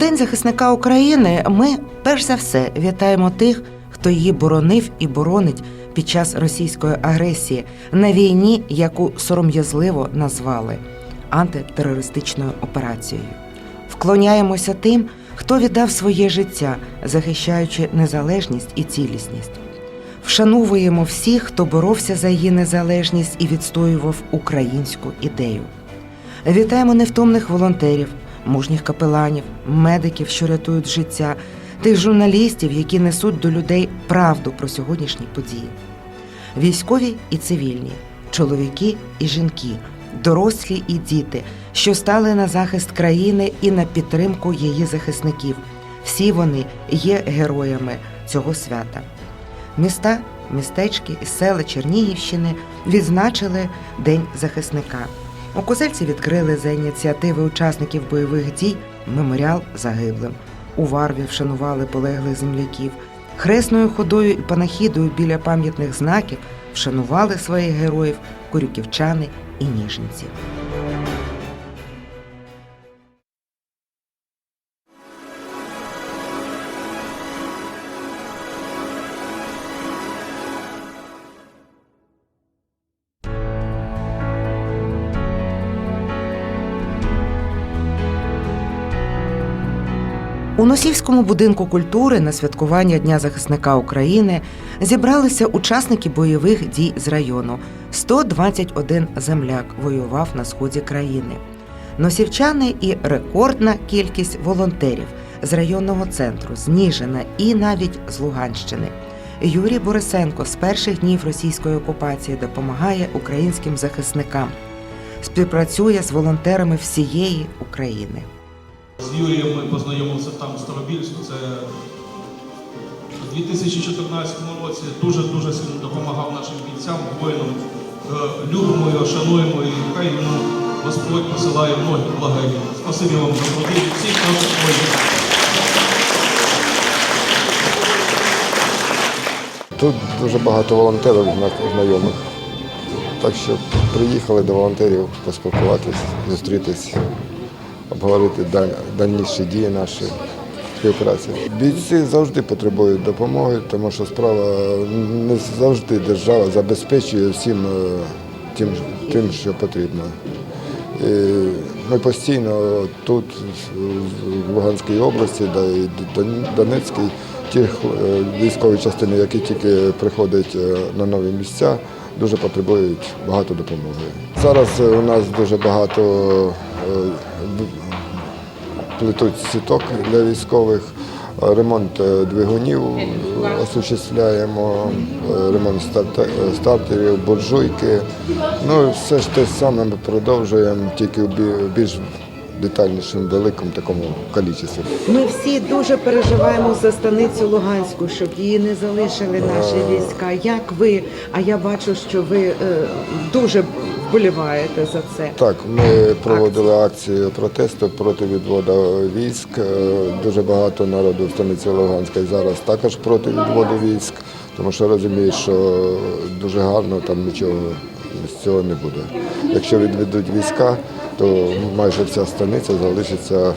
День захисника України ми перш за все вітаємо тих, хто її боронив і боронить під час російської агресії на війні, яку сором'язливо назвали антитерористичною операцією. Вклоняємося тим, хто віддав своє життя, захищаючи незалежність і цілісність. Вшановуємо всіх, хто боровся за її незалежність і відстоював українську ідею. Вітаємо невтомних волонтерів, мужніх капеланів, медиків, що рятують життя, тих журналістів, які несуть до людей правду про сьогоднішні події. Військові і цивільні, чоловіки і жінки, дорослі і діти, що стали на захист країни і на підтримку її захисників. Всі вони є героями цього свята. Міста, містечки і села Чернігівщини відзначили День захисника. У Козельці відкрили за ініціативи учасників бойових дій меморіал загиблим. У Варві вшанували полеглих земляків. Хресною ходою і панахідою біля пам'ятних знаків вшанували своїх героїв корюківчани і ніжниці. У Носівському будинку культури на святкування Дня захисника України зібралися учасники бойових дій з району. 121 земляк воював на сході країни. Носівчани і рекордна кількість волонтерів з районного центру, з і навіть з Луганщини. Юрій Борисенко з перших днів російської окупації допомагає українським захисникам, співпрацює з волонтерами всієї України. З Юрієм ми познайомилися там в Старобільську. Це у 2014 році дуже-дуже сильно допомагав нашим бійцям, воїнам. Е, Любимо його, шануємо і хай йому Господь посилає многі благодії. Спасибі вам за від всіх наших воїнів. Тут дуже багато волонтерів зна- знайомих. Так що приїхали до волонтерів поспілкуватись, зустрітись, обговорити дальніші дії наші співпраці. Бійці завжди потребують допомоги, тому що справа не завжди держава забезпечує всім е, тим, тим що потрібно. І ми постійно тут, в Луганській області, да і Донецькій, ті е, військові частини, які тільки приходять е, на нові місця, дуже потребують багато допомоги. Зараз у нас дуже багато плетуть сіток для військових, ремонт е, двигунів осуществляємо, е, ремонт е, стартерів, буржуйки. Ну, все ж те саме ми продовжуємо, тільки в більш детальнішому, великому такому кількості. Ми всі дуже переживаємо за станицю Луганську, щоб її не залишили наші війська. Як ви? А я бачу, що ви е, дуже вболіваєте за це. Так, ми проводили акцію протесту проти відводу військ. Е, Дуже багато народу в станиці Луганська зараз також проти відводу військ, тому що розуміють, що дуже гарно там нічого з цього не буде. Якщо відведуть війська, то майже вся станиця залишиться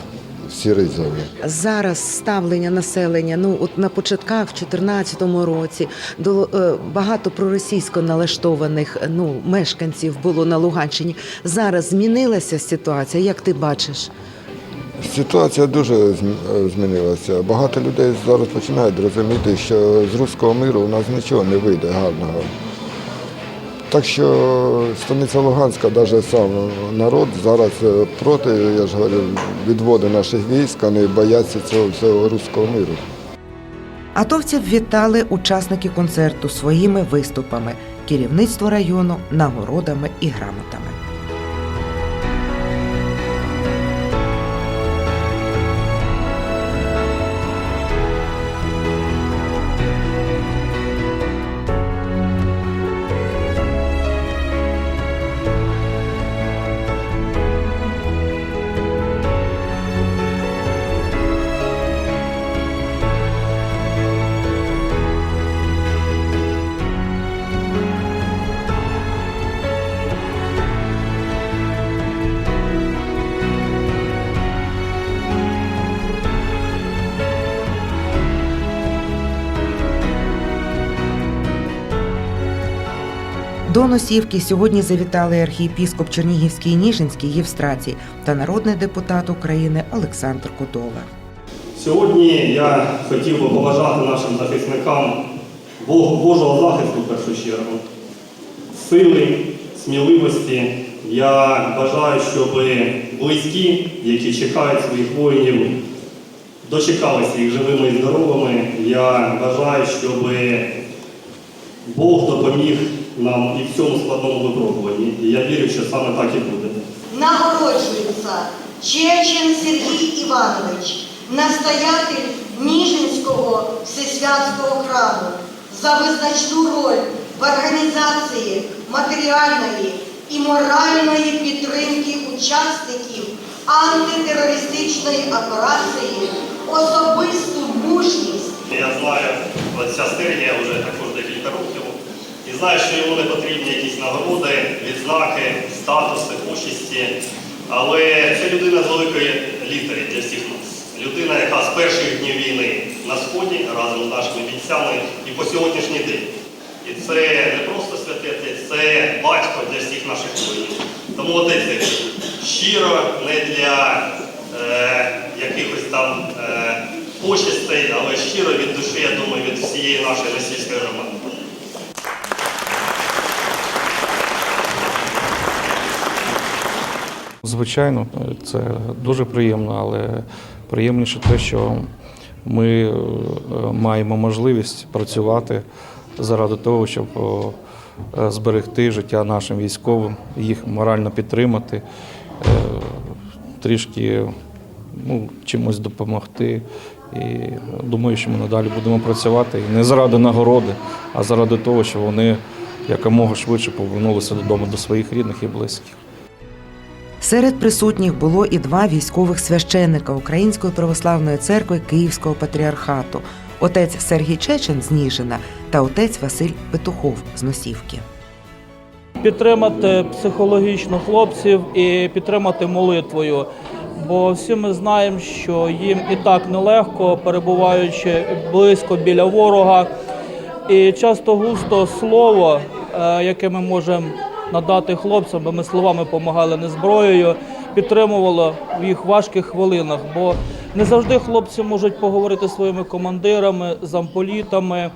в сірій зоні. Зараз ставлення населення. Ну от на початках, в 2014 році, до е, багато проросійсько налаштованих ну мешканців було на Луганщині. Зараз змінилася ситуація. Як ти бачиш? Ситуація дуже зм- змінилася. Багато людей зараз починають розуміти, що з руського миру у нас нічого не вийде гарного. Так що станиця Луганська, навіть сам народ зараз е, проти, я ж говорю, відводи наших військ, вони бояться цього всього руського миру. Атовців вітали учасники концерту своїми виступами, керівництво району нагородами і грамотами. Носівки сьогодні завітали архієпіскоп Чернігівський і Ніжинський Євстратій та народний депутат України Олександр Кудола. Сьогодні я хотів би побажати нашим захисникам Божого захисту в першу чергу, сили, сміливості. Я бажаю, щоб близькі, які чекають своїх воїнів, дочекалися їх живими і здоровими. Я бажаю, щоб Бог допоміг нам і в цьому складному випробуванні. І я вірю, що саме так і буде. Нагороджується Чечин Сергій Іванович, настоятель Ніжинського Всесвятського храму за визначну роль в організації матеріальної і моральної підтримки учасників антитерористичної операції, особисту мужність Я знаю отця Сергія вже також декілька років. І знаю, що йому не потрібні якісь нагороди, відзнаки, статуси, почесті. Але це людина з великої літери для всіх нас. Людина, яка з перших днів війни на сході разом з нашими бійцями і по сьогоднішній день. І це не просто святитель, це батько для всіх наших воїнів. Тому отець щиро не для е, якихось там е, почестей, але щиро від душі, я думаю, від всієї нашої російської громади. Звичайно, це дуже приємно, але приємніше те, що ми е, маємо можливість працювати заради того, щоб е, зберегти життя нашим військовим, їх морально підтримати, е, трішки ну, чимось допомогти. І думаю, що ми надалі будемо працювати і не заради нагороди, а заради того, щоб вони якомога швидше повернулися додому до своїх рідних і близьких. Серед присутніх було і два військових священника Української православної церкви Київського патріархату отець Сергій Чечен з Ніжина та отець Василь Петухов з Носівки. підтримати психологічно хлопців і підтримати молитвою. Бо всі ми знаємо, що їм і так нелегко, перебуваючи близько біля ворога. І часто густо слово, е, яке ми можемо надати хлопцям, бо ми словами допомагали не зброєю, підтримувало в їх важких хвилинах. Бо не завжди хлопці можуть поговорити зі своїми командирами, замполітами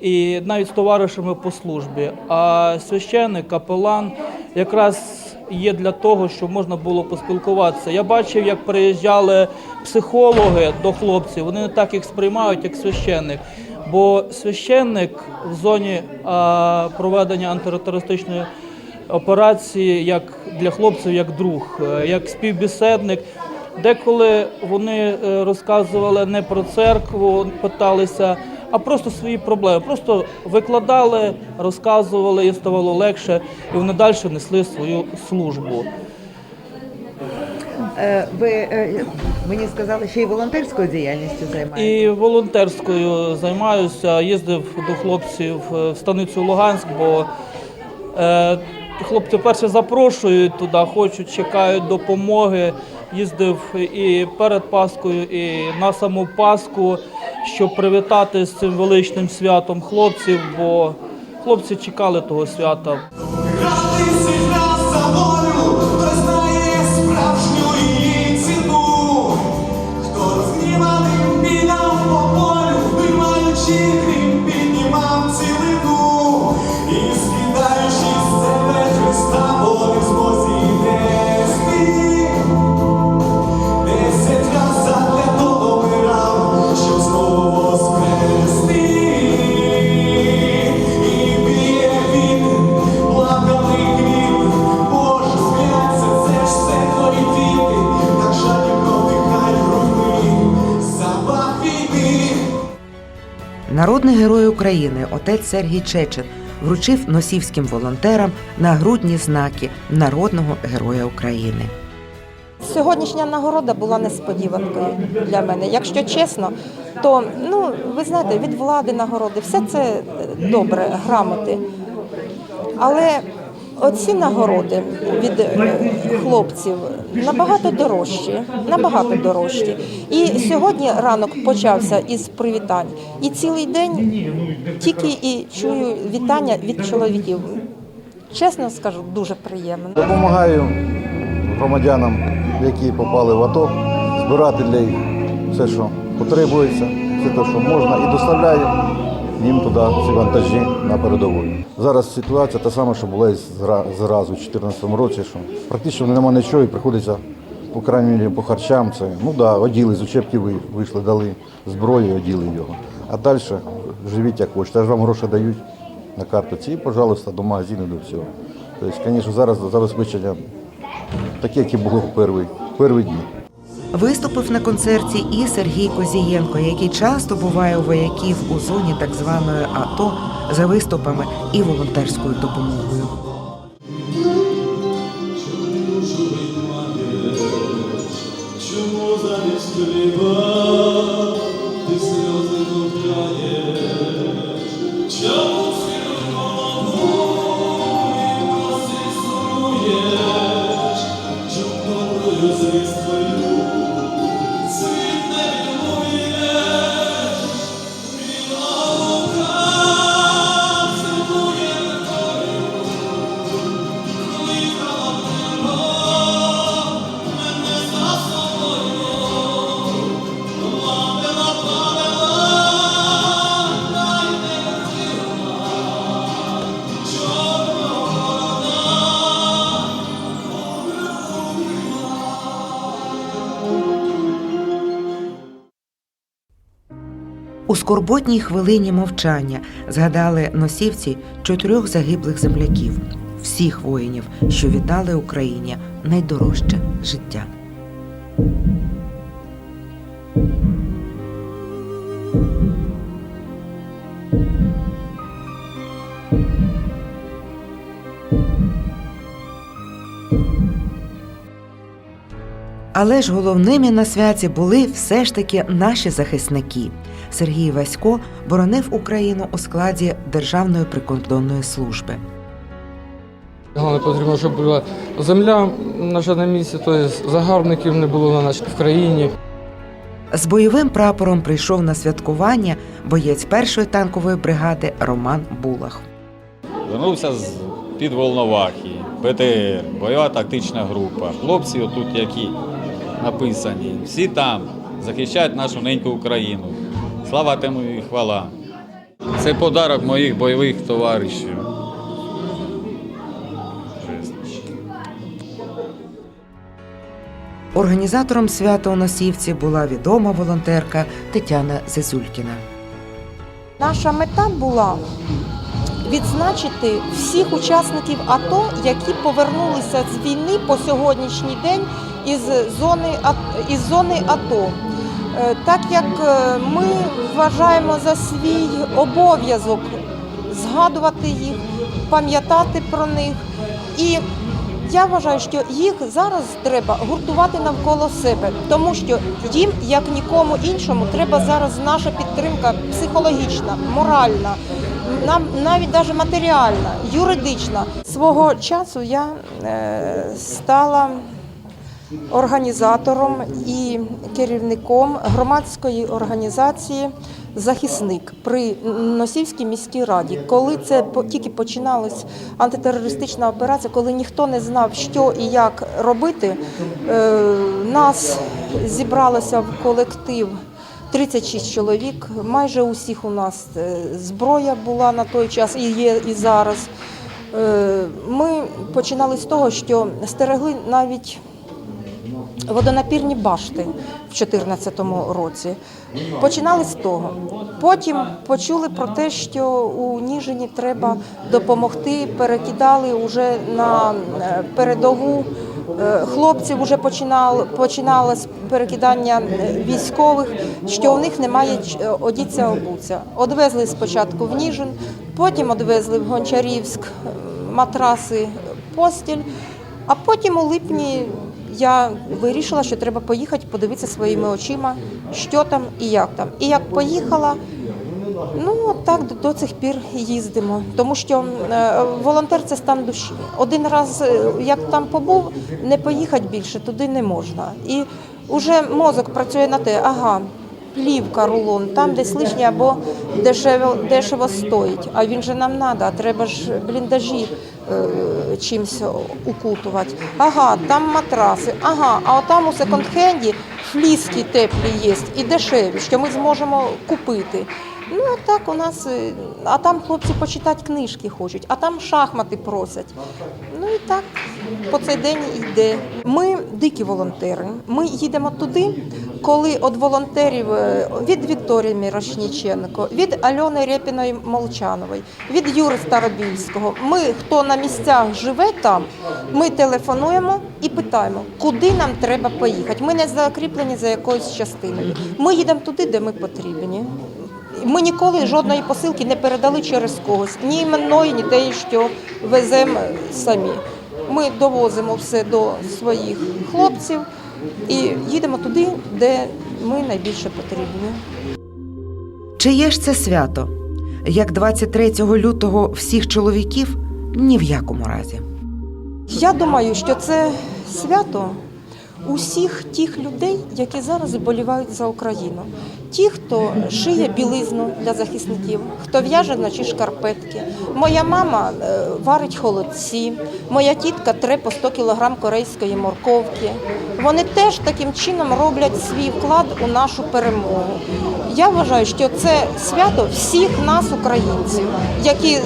і навіть з товаришами по службі. А священник, капелан якраз є для того, щоб можна було поспілкуватися. Я бачив, як приїжджали психологи до хлопців. Вони не так їх сприймають, як священник. Бо священник в зоні проведення антитерористичної операції, як для хлопців, як друг, е, як співбесідник. Деколи вони е, розказували не про церкву, питалися, а просто свої проблеми. Просто викладали, розказували, їм ставало легше, і вони далі несли свою службу. Е, Ви мені сказали, що і волонтерською діяльністю займаєтесь. І волонтерською займаюся, їздив до хлопців в станицю Луганськ, бо хлопці перше запрошують туди, хочуть, чекають допомоги. Їздив і перед Паскою, і на саму Паску, щоб привітати з цим величним святом хлопців, бо хлопці чекали того свята. України отець Сергій Чечен вручив носівським волонтерам нагрудні знаки народного героя України. Сьогоднішня нагорода була несподіванкою для мене. Якщо чесно, то ну ви знаєте, від влади нагороди все це добре, грамоти. Але оці нагороди від е, хлопців набагато дорожчі, набагато дорожчі. І сьогодні ранок почався із привітань. І цілий день тільки і чую вітання від чоловіків. чесно скажу, дуже приємно. Допомагаю громадянам, які попали в АТО, збирати для їх все, що потребується, все те, що можна, і доставляю їм туди ці вантажі на передову. Зараз ситуація та сама, що була і зразу у 2014 році, що практично нема нічого і приходиться, по крайній мірі, по харчам. Це, ну да, оділи, з учебки ви- вийшли, дали зброю, оділи його. А далі живіть як хочете. Аж вам гроші дають на картоці і, пожалуйста, до магазину, до всього. Тобто, звісно, зараз забезпечення таке, яке було в перші, в перші дні. Виступив на концерті і Сергій Козієнко, який часто буває у вояків у зоні так званої АТО за виступами і волонтерською допомогою. Чому замість скорботній хвилині мовчання згадали носівці чотирьох загиблих земляків, всіх воїнів, що віддали Україні найдорожче життя. Але ж головними на святі були все ж таки наші захисники. Сергій Васько боронив Україну у складі Державної прикордонної служби. Головне потрібно, щоб була земля наша на місці, тобто загарбників не було на нашій в країні. З бойовим прапором прийшов на святкування боєць першої танкової бригади Роман Булах. Вернувся з під Волновахи, БТР, бойова тактична група. Хлопці, отут які написані, всі там захищають нашу неньку Україну. Слава тему і хвала. Це подарок моїх бойових товаришів. Організатором свята у Носівці була відома волонтерка Тетяна Зезулькіна. Наша мета була відзначити всіх учасників АТО, які повернулися з війни по сьогоднішній день із зони, із зони АТО. Е, Так як е, ми вважаємо за свій обов'язок згадувати їх, пам'ятати про них. І я вважаю, що їх зараз треба гуртувати навколо себе, тому що їм, як нікому іншому, треба зараз наша підтримка психологічна, моральна, нам навіть навіть матеріальна, юридична. Свого часу я е, стала організатором і керівником громадської організації Захисник при Носівській міській раді. Коли це тільки починалась антитерористична операція, коли ніхто не знав, що і як робити, е, нас зібралося в колектив 36 чоловік. Майже усіх у нас е, зброя була на той час і є і зараз. Е, Ми починали з того, що стерегли навіть водонапірні башти в 2014 році. Починали з того. Потім почули про те, що у Ніжині треба допомогти. Перекидали вже на е, передову. Е, Хлопців вже починали починалось перекидання е, військових, що у них немає одіться обуться. Одвезли спочатку в Ніжин, потім одвезли в Гончарівськ матраси, постіль, а потім у липні я вирішила, що треба поїхати подивитися своїми очима, що там і як там. І як поїхала, ну так до, цих пір їздимо. Тому що е, волонтер це стан душі. Один раз, е, як там побув, не поїхати більше туди не можна. І вже мозок працює на те, ага. Плівка, рулон, там десь лишнє або дешево, дешево стоїть. А він же нам треба, треба ж бліндажі е, чимось укутувати. Ага, там матраси, ага, а там у секонд-хенді фліски теплі є і дешеві, що ми зможемо купити. Ну, так у нас, е, а там хлопці почитати книжки хочуть, а там шахмати просять. Ну і так по цей день йде. Ми дикі волонтери. Ми їдемо туди, коли від волонтерів е, від Вікторії Мірошніченко, від Альони Рєпіної Молчанової, від Юри Старобільського. Ми, хто на місцях живе там, ми телефонуємо і питаємо, куди нам треба поїхати. Ми не закріплені за якоюсь частиною. Ми їдемо туди, де ми потрібні. Ми ніколи жодної посилки не передали через когось, ні іменної, ні те, що веземо самі. Ми довозимо все до своїх хлопців і їдемо туди, де ми найбільше потрібні. Чиє ж це свято? Як 23 лютого всіх чоловіків? Ні в якому разі. Я думаю, що це свято усіх тих людей, які зараз вболівають за Україну. Ті, хто шиє білизну для захисників, хто в'яже вночі шкарпетки. Моя мама е, варить холодці, моя тітка тре по 100 кілограм корейської морковки. Вони теж таким чином роблять свій вклад у нашу перемогу. Я вважаю, що це свято всіх нас, українців, які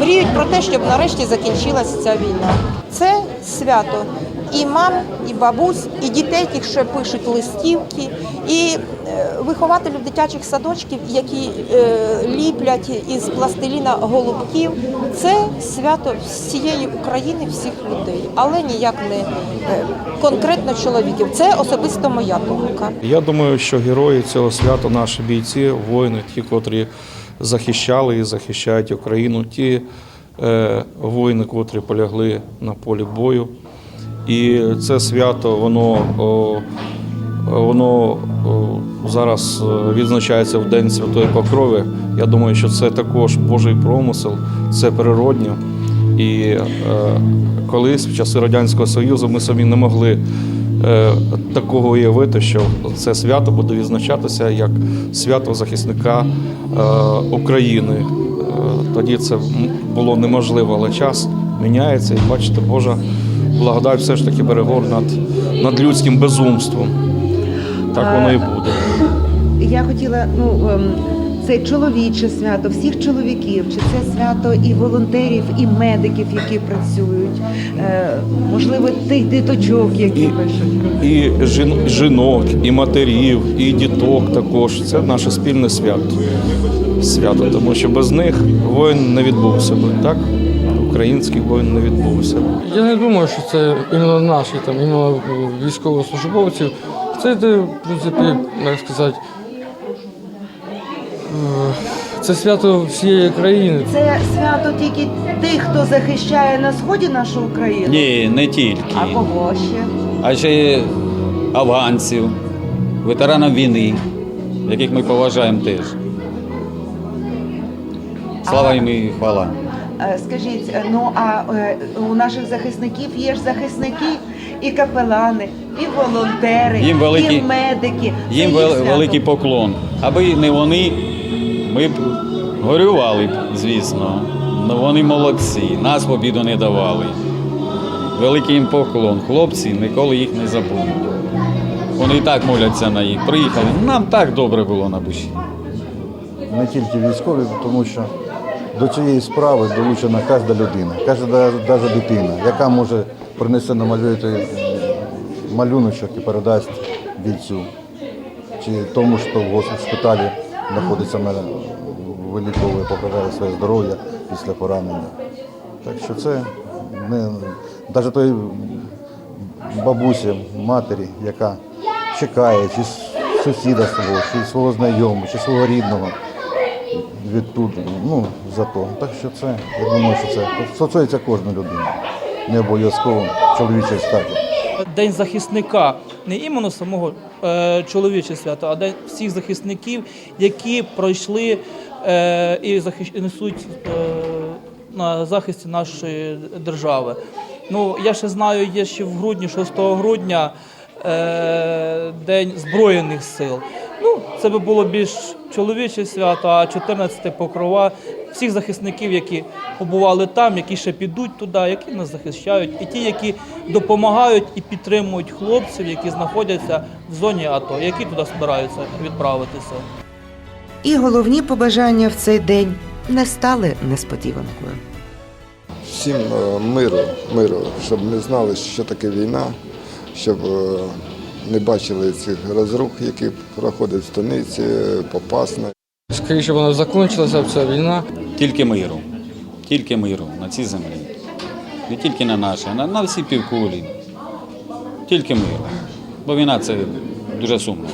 мріють про те, щоб нарешті закінчилася ця війна. Це свято і мам, і бабусь, і дітей, які ще пишуть листівки, і е, вихователів дитячих садочків, які е, ліплять із пластиліна голубків. Це свято всієї України, всіх людей, але ніяк не е, конкретно чоловіків. Це особисто моя думка. Я думаю, що герої цього свята наші бійці, воїни, ті, котрі захищали і захищають Україну, ті воїни, котрі полягли на полі бою. І це свято, воно, воно зараз е, відзначається в День Святої Покрови. Я думаю, що це також Божий промисел, це природньо. І е, колись, в часи Радянського Союзу, ми самі не могли е, такого уявити, що це свято буде відзначатися як свято захисника України. Тоді це було неможливо, але час міняється, і бачите, Божа благодать все ж таки бере гору над, над людським безумством. Так воно і буде. Я хотіла, ну ем, це чоловіче свято, всіх чоловіків, чи це свято і волонтерів, і медиків, які працюють, е, можливо, тих діточок, які І- пишуть. І жін- жінок, і матерів, і діток також. Це наше спільне свято. Свято, тому що без них воїн не відбувся би, так? Український воїн не відбувся. Я не думаю, що це іменно наші, там, іменно е, військовослужбовців. Це йде, в принципі, як сказати, е, це свято всієї країни. Це свято тільки тих, хто захищає на сході нашу Україну. Ні, не тільки. А кого ще? а ще афганців, ветеранів війни, яких ми поважаємо теж. Слава їм і хвала. Е, Скажіть, е, ну а е, у наших захисників є ж захисники і капелани, і волонтери, Їм великий- і медики. Їм вел- великий поклон. Аби не вони, ми б горювали б, звісно. Ну вони молодці, нас в обіду не давали. Великий їм поклон. Хлопці ніколи їх не забудуть. Вони і так моляться на їх. Приїхали. Нам так добре було на душі. не тільки військові, тому що до цієї справи долучена кожна людина, кожна дитина, яка може принесе намалює той малюночок і передасть бійцю. Чи тому, що в госпіталі знаходиться мене, виліковує, поправляє своє здоров'я після поранення. Так що це не навіть той бабусі, матері, яка чекає, чи сусіда свого, чи свого знайомого, чи свого рідного відтуди, ну, за то. Так що це, я думаю, що це стосується кожної людини. Не обов'язково чоловічої статі. День захисника не іменно самого е, чоловіче свято, а день всіх захисників, які пройшли е, і захищ... несуть е, на захисті нашої держави. Ну, я ще знаю, є ще в грудні, 6 грудня, е, День Збройних сил. Це би було більш чоловіче свято, а 14 покрова всіх захисників, які побували там, які ще підуть туди, які нас захищають, і ті, які допомагають і підтримують хлопців, які знаходяться в зоні АТО, які туди збираються відправитися. І головні побажання в цей день не стали несподіванкою. Всім е, миру, миру, щоб не знали, що таке війна, щоб е, не бачили цих розрух, які проходять в станиці, попасне. Скоріше вона закінчилася, ця війна. Тільки миру. Тільки миру на цій землі. Не тільки на нашій, а на, на всій півкулі. Тільки миру. Бо війна це дуже сумно.